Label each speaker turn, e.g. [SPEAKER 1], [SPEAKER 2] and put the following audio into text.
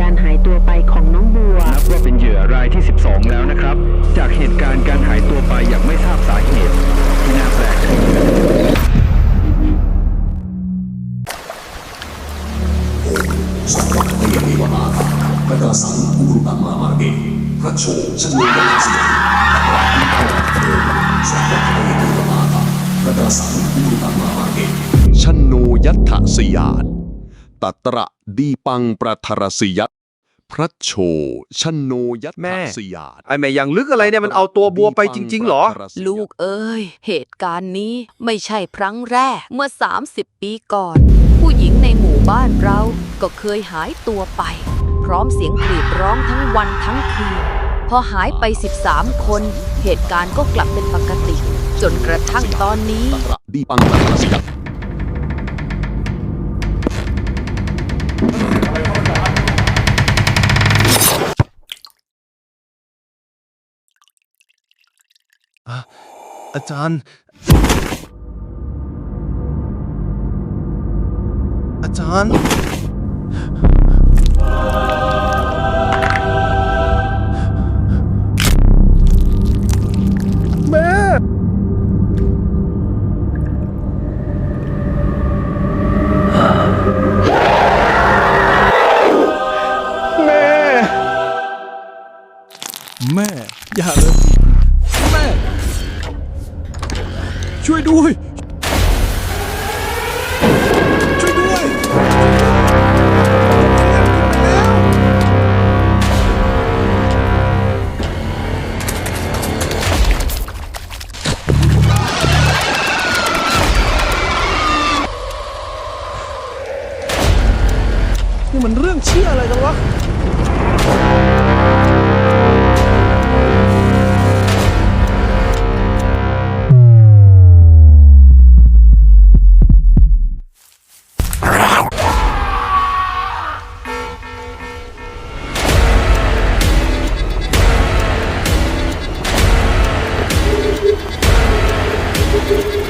[SPEAKER 1] การหายตัวไปของน้องบัว
[SPEAKER 2] นับว่าเป็นเหยื่อรายที่ 12 แล้วนะครับ จากเหตุการณ์การหายตัวไปอย่างไม่ทราบสาเหตุ ที่น่าแปลกคือ
[SPEAKER 3] สัพพะเทเทวนาถาพระกาสังอุรุตัมมามาเกพระโชชโนยัสสิสัพพะเทเทวนาถาพระกาสังอุรุตัมมามาเก
[SPEAKER 4] ชนโนยัตถสยาน ตัตระดีปังประทรสยัตพระโชชนโนยัต
[SPEAKER 5] แม่
[SPEAKER 4] ถสยาน
[SPEAKER 5] ไอ้แม่ยังลึกอะไรเนี่ยมันเอาตัวบัวไปจริง ๆ เหรอ
[SPEAKER 6] ลูกเอ้ย เหตุการณ์นี้ไม่ใช่ครั้งแรกเมื่อ 30 ปีก่อน ผู้หญิงในหมู่บ้านเราก็เคยหายตัวไป พร้อมเสียงกรีดร้องทั้งวันทั้งคืน พอหายไป 13 คน เหตุการณ์ก็กลับเป็นปกติ จนกระทั่งตอนนี้
[SPEAKER 4] ตัตระดีปังประทรสยัต
[SPEAKER 7] อาจารย์ อาจารย์
[SPEAKER 5] แม่ แม่
[SPEAKER 7] แม่ อย่าเลย แม่ช่วยด้วย ช่วยด้วยนี่มันเรื่องเชื่ออะไรกันวะ Thank you.